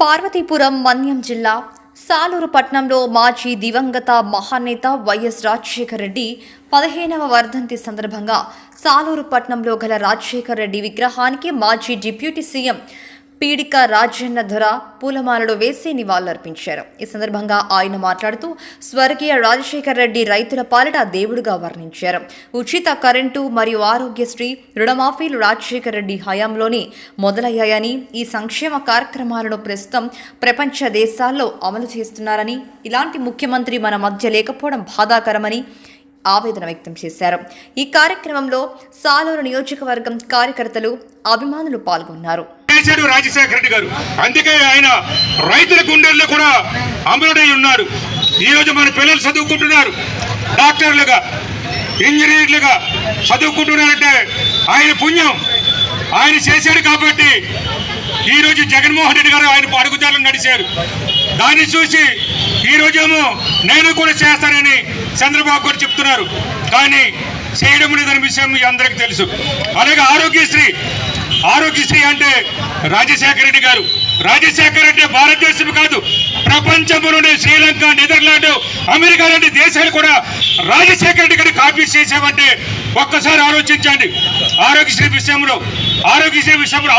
పార్వతీపురం మన్యం జిల్లా సాలూరు పట్నంలో మాజీ దివంగత మహానేత వైఎస్ రాజశేఖర రెడ్డి పదిహేనవ వర్ధంతి సందర్భంగా సాలూరు పట్నంలో గల రాజశేఖర రెడ్డి విగ్రహానికి మాజీ డిప్యూటీ సీఎం పీడిక రాజన్న ధర పూలమాలలు వేసి నివాళులర్పించారు. ఈ సందర్భంగా ఆయన మాట్లాడుతూ స్వర్గీయ రాజశేఖర రెడ్డి రైతుల పాలిట దేవుడుగా వర్ణించారు. ఉచిత కరెంటు మరియు ఆరోగ్యశ్రీ రుణమాఫీలు రాజశేఖర రెడ్డి హయాంలోనే మొదలయ్యాయని ఈ సంక్షేమ కార్యక్రమాలను ప్రస్తుతం ప్రపంచ దేశాల్లో అమలు చేస్తున్నారని ఇలాంటి ముఖ్యమంత్రి మన మధ్య లేకపోవడం బాధాకరమని ఆవేదన వ్యక్తం చేశారు. ఈ కార్యక్రమంలో సాలూరు నియోజకవర్గం కార్యకర్తలు అభిమానులు పాల్గొన్నారు. చేశాడు రాజశేఖర రెడ్డి గారు. అందుకే ఆయన రైతుల గుండెల్లో కూడా అమరుడై ఉన్నారు. ఈ రోజు మన పిల్లలు చదువుకుంటున్నారు. డాక్టర్లుగా ఇంజనీర్లుగా చదువుకుంటున్నారంటే ఆయన పుణ్యం. ఆయన చేశాడు కాబట్టి ఈ రోజు జగన్మోహన్ రెడ్డి గారు ఆయన అడుగుదారులు నడిచారు. దాన్ని చూసి ఈ రోజేమో నేను కూడా చేస్తానని చంద్రబాబు గారు చెప్తున్నారు. కానీ చేయడం లేదనే విషయం మీ అందరికీ తెలుసు. అలాగే ఆరోగ్యశ్రీ ఆరోగ్యశ్రీ అంటే రాజశేఖర రెడ్డి గారు. రాజశేఖర రెడ్డి భారతదేశం కాదు ప్రపంచంలోనే శ్రీలంక నెదర్లాండ్ అమెరికా లాంటి దేశాలు కూడా రాజశేఖర రెడ్డి గారిని కాపీ చేసామంటే ఒక్కసారి ఆలోచించండి. ఆరోగ్యశ్రీ విషయంలో ఆరోగ్యశ్రీ విషయంలో